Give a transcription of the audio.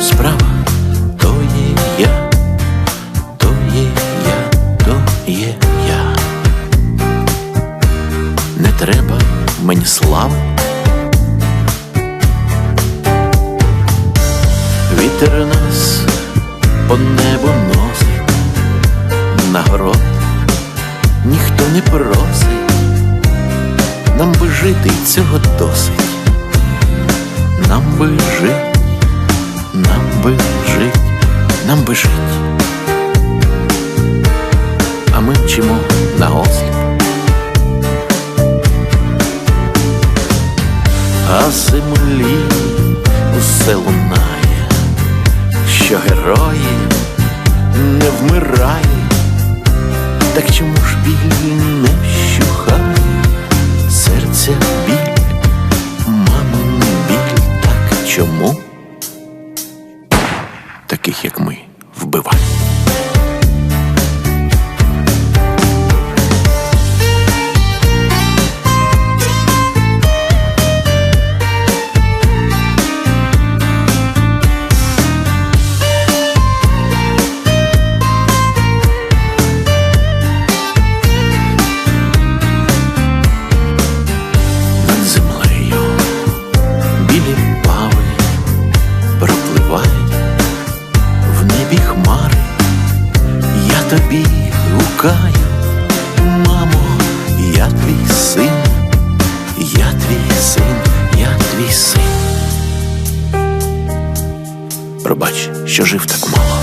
справа, то є я, то є я, то є я. Не треба мені слави. Вітер нас по небу носить, нагород ніхто не просить, нам би жити й цього досить, нам би жить. А ми вчимо на осліп. А землі усе лунає, що герої не вмирають. Так чому ж біль не вщухає, серця біль, мамин біль, так чому? Таких, як ми, вбивають. Тобі гукаю, мамо, я твій син, я твій син, я твій син. Пробач, що жив так мало.